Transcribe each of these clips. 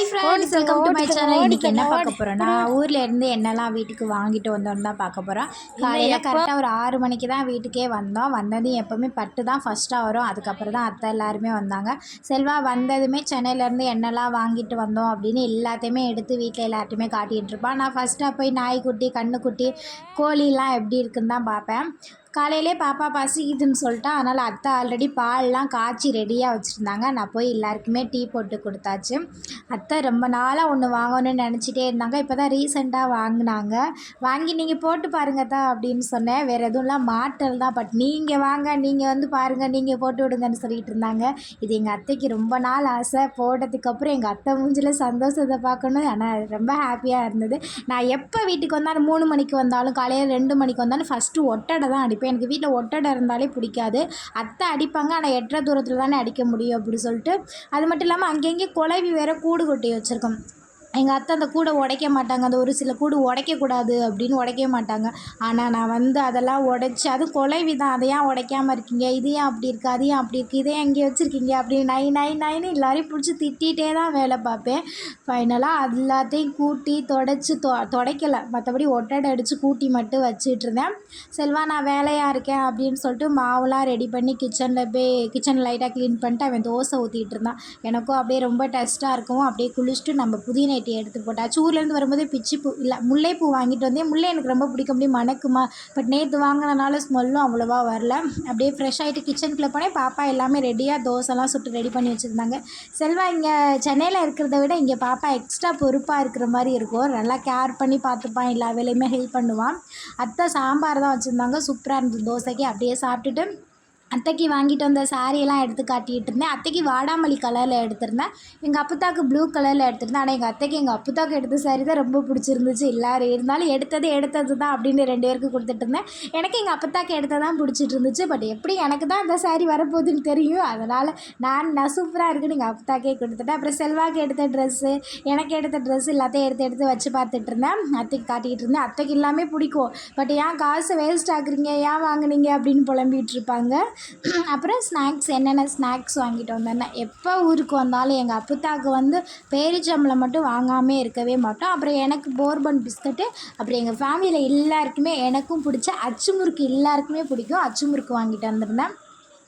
Hi friends welcome to my channel இன்னைக்கு என்ன பார்க்க போகிறோன்னா ஊரில் இருந்து என்னெல்லாம் வீட்டுக்கு வாங்கிட்டு வந்தோம்னு தான் பார்க்க போகிறோம் காலையில் கரெக்டாக ஒரு ஆறு மணிக்கு தான் வீட்டுக்கே வந்தோம். வந்ததும் எப்போவுமே பட்டு தான் ஃபஸ்ட்டாக வரும். அதுக்கப்புறம் தான் அத்தை எல்லாருமே வந்தாங்க. செல்வா வந்ததுமே சென்னையிலேருந்து என்னெல்லாம் வாங்கிட்டு வந்தோம் அப்படின்னு எல்லாத்தையுமே எடுத்து வீட்டில் எல்லார்ட்டையுமே காட்டிகிட்டு இருப்பான் நான் ஃபஸ்ட்டாக போய் நாய்க்குட்டி கண்ணுக்குட்டி கோழிலாம் எப்படி இருக்குன்னு தான் பார்ப்பேன். காலையிலே பாப்பா பசிக்குதுன்னு சொல்லிட்டா அதனால் அத்தை ஆல்ரெடி பால்லாம் காய்ச்சி ரெடியாக வச்சுருந்தாங்க. நான் போய் எல்லாருக்குமே டீ போட்டு கொடுத்தாச்சு. அத்தை ரொம்ப நாளாக ஒன்று வாங்கணும்னு நினச்சிட்டே இருந்தாங்க. இப்போ தான் ரீசெண்டாக வாங்கினாங்க. வாங்கி நீங்கள் போட்டு பாருங்க தான் அப்படின்னு சொன்னேன். வேறு எதுவும்லாம் மாட்டல் தான். பட் நீங்கள் வாங்க நீங்கள் வந்து பாருங்கள் நீங்கள் போட்டு விடுங்கன்னு சொல்லிட்டு இருந்தாங்க. இது எங்கள் அத்தைக்கு ரொம்ப நாள் ஆசை. போட்டதுக்கப்புறம் எங்கள் அத்தை மூஞ்சில் சந்தோஷத்தை பார்க்கணும். ஆனால் ரொம்ப ஹாப்பியாக இருந்தது. நான் எப்போ வீட்டுக்கு வந்தாலும் மூணு மணிக்கு வந்தாலும் காலையில் ரெண்டு மணிக்கு வந்தாலும் ஃபஸ்ட்டு ஒட்டடை தான் அடிப்பேன் எனக்கு வீட்டில் ஒட்டடை இருந்தாலே பிடிக்காது. அத்தை அடிப்பாங்க ஆனால் எட்டரை தூரத்தில் தானே அடிக்க முடியும் அப்படி சொல்லிட்டு. அது மட்டும் இல்லாமல் அங்கங்கே குழவி வேற கூடு கொட்டி வச்சுருக்கோம். எங்கள் அத்தை அந்த கூடை உடைக்க மாட்டாங்க. அந்த ஒரு சில கூடு உடைக்கக்கூடாது அப்படின்னு உடைக்க மாட்டாங்க. ஆனால் நான் வந்து அதெல்லாம் உடச்சி அதுவும் குலைவி தான் அதை ஏன் உடைக்காமல் இருக்கீங்க? இது ஏன் அப்படி இருக்குது அது ஏன் அப்படி இருக்குது இதை எங்கே இங்கே வச்சுருக்கீங்க? அப்படின்னு நை நை நைன்னு எல்லாரையும் பிடிச்சி திட்டிகிட்டே தான் வேலை பார்ப்பேன். ஃபைனலாக அது எல்லாத்தையும் கூட்டி தொடச்சி தொ தொடைக்கலை. மற்றபடி ஒட்டடை அடித்து கூட்டி மட்டும் வச்சிட்டு இருந்தேன். செல்வா நான் வேலையாக இருக்கேன் அப்படின்னு சொல்லிட்டு மாவுலாம் ரெடி பண்ணி கிச்சனில் போய் கிச்சன் லைட்டாக க்ளீன் பண்ணிட்டு அவன் தோசை ஊற்றிட்டு இருந்தான். எனக்கும் அப்படியே ரொம்ப டஸ்ட்டாக இருக்கவும் அப்படியே குளிச்சுட்டு நம்ம புதிய நைட்டி எடுத்து போட்டாச்சு. ஊர்லேருந்து வரும்போது பிச்சி பூ இல்லை முல்லைப்பூ வாங்கிட்டு வந்தேன். முல்லை எனக்கு ரொம்ப பிடிக்கும். முடியும் மணக்குமா. பட் நேற்று வாங்கினனால ஸ்மெல்லும் அவ்வளோவா வரல. அப்படியே ஃப்ரெஷ் ஆகிட்டு கிச்சனுக்குள்ளே போனேன். பாப்பா எல்லாமே ரெடியாக தோசைலாம் சுட்டு ரெடி பண்ணி வச்சுருந்தாங்க. செல்வா இங்கே சென்னையில் இருக்கிறத விட இங்கே பாப்பா எக்ஸ்ட்ரா பொறுப்பாக இருக்கிற மாதிரி இருக்கும். நல்லா கேர் பண்ணி பார்த்துப்பான் எல்லா வேலையுமே ஹெல்ப் பண்ணுவான் அத்தை சாம்பார் தான் வச்சுருந்தாங்க. சூப்பராக இருந்தது தோசைக்கு. அப்படியே சாப்பிட்டுட்டு அத்தைக்கு வாங்கிட்டு வந்த சாரியெல்லாம் எடுத்து காட்டிகிட்டு இருந்தேன் அத்தைக்கு வாடாமல்லி கலரில் எடுத்திருந்தேன். எங்கள் அப்புத்தாக்கு ப்ளூ கலரில் எடுத்திருந்தேன். ஆனால் எங்கள் அத்தைக்கு எங்கள் அப்புத்தாக்கு எடுத்த சாரி தான் ரொம்ப பிடிச்சிருந்துச்சு. எல்லாரும் இருந்தாலும் எடுத்தது எடுத்தது தான் அப்படின்னு ரெண்டு பேருக்கு கொடுத்துட்டு இருந்தேன் எனக்கு எங்கள் அப்புத்தாக்கு எடுத்தது தான் பிடிச்சிட்டு இருந்துச்சு பட் எப்படி எனக்கு தான் இந்த சாரி வரப்போகுதுன்னு தெரியும். அதனால் நான் நான் சூப்பராக இருக்குன்னு எங்கள் அப்புத்தாக்கே கொடுத்துட்டேன். அப்புறம் செல்வாக்கு எடுத்த ட்ரெஸ்ஸு எனக்கு எடுத்த ட்ரெஸ் எல்லாத்தையும் எடுத்து எடுத்து வச்சு பார்த்துட்டு இருந்தேன் அத்தைக்கு காட்டிகிட்டு இருந்தேன் அத்தைக்கு எல்லாமே பிடிக்கும். பட் ஏன் காசு வேஸ்ட் ஆகுறீங்க ஏன் வாங்குனீங்க? அப்படின்னு புலம்பிகிட்டு இருப்பாங்க அப்புறம் ஸ்நாக்ஸ் என்னென்ன ஸ்நாக்ஸ் வாங்கிட்டு வந்தேன்னா எப்போ ஊருக்கு வந்தாலும் எங்கள் அப்புத்தாக்கு வந்து பேரிச்சம்பளம் மட்டும் வாங்காமே இருக்கவே மாட்டோம். அப்புறம் எனக்கு போர்பன் பிஸ்கட்டு அப்புறம் எங்கள் ஃபேமிலியில் எல்லாருக்குமே எனக்கும் பிடிச்ச அச்சுமுறுக்கு எல்லாருக்குமே பிடிக்கும். அச்சுமுறுக்கு வாங்கிட்டு வந்திருந்தேன்.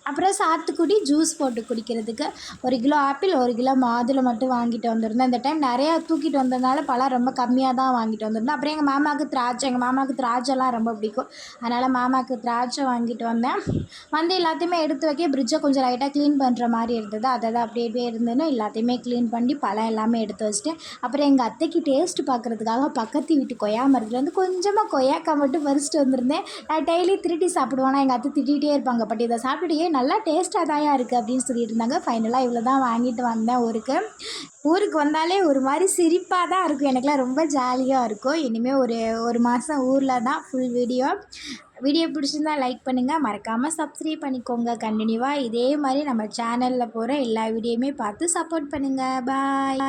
அப்புறம் சாத்துக்குடி ஜூஸ் போட்டு குடிக்கிறதுக்கு ஒரு கிலோ ஆப்பிள் ஒரு கிலோ மாதுளை மட்டும் வாங்கிட்டு வந்திருந்தேன். இந்த டைம் நிறையா தூக்கிட்டு வந்ததுனால பழம் ரொம்ப கம்மியாக தான் வாங்கிட்டு வந்திருந்தேன். அப்புறம் எங்கள் மாமாவுக்கு திராட்சை எங்கள் மாமாவுக்கு திராட்சைலாம் ரொம்ப பிடிக்கும். அதனால் மாமாவுக்கு திராட்சை வாங்கிட்டு வந்தேன். வந்து எல்லாத்தையுமே எடுத்து வைக்க ஃப்ரிட்ஜை கொஞ்சம் லைட்டாக க்ளீன் பண்ணுற மாதிரி இருந்தது. அதை தான் அப்படியே அப்படியே இருந்ததுன்னு எல்லாத்தையுமே க்ளீன் பண்ணி பழம் எல்லாமே எடுத்து வச்சுட்டு அப்புறம் எங்கள் அத்தைக்கு டேஸ்ட் பார்க்குறதுக்காக பக்கத்து வீட்டு கொய்யா மரத்துலேருந்து கொஞ்சமாக கொய்யாக்காய் மட்டும் பறிச்சிட்டு வந்திருந்தேன். நான் டெய்லி திருட்டி சாப்பிடுவேன். எங்கள் அத்தை திட்டிகிட்டே இருப்பாங்க. பட் இதை சாப்பிட்டுட்டே நல்லா டேஸ்ட்டாக தாயா இருக்குது அப்படின்னு சொல்லிட்டு இருந்தாங்க ஃபைனலாக இவ்வளோ தான் வாங்கிட்டு வந்தேன் ஊருக்கு. ஊருக்கு வந்தாலே ஒரு மாதிரி சிரிப்பாக தான் இருக்கும். எனக்குலாம் ரொம்ப ஜாலியாக இருக்கும். இனிமேல் ஒரு ஒரு மாதம் ஊரில் தான் ஃபுல் வீடியோ வீடியோ பிடிச்சிருந்தா லைக் பண்ணுங்கள் மறக்காமல் சப்ஸ்கிரைப் பண்ணிக்கோங்க. கண்டினியூவாக இதே மாதிரி நம்ம சேனலில் போகிற எல்லா வீடியோயுமே பார்த்து சப்போர்ட் பண்ணுங்கள் பாய்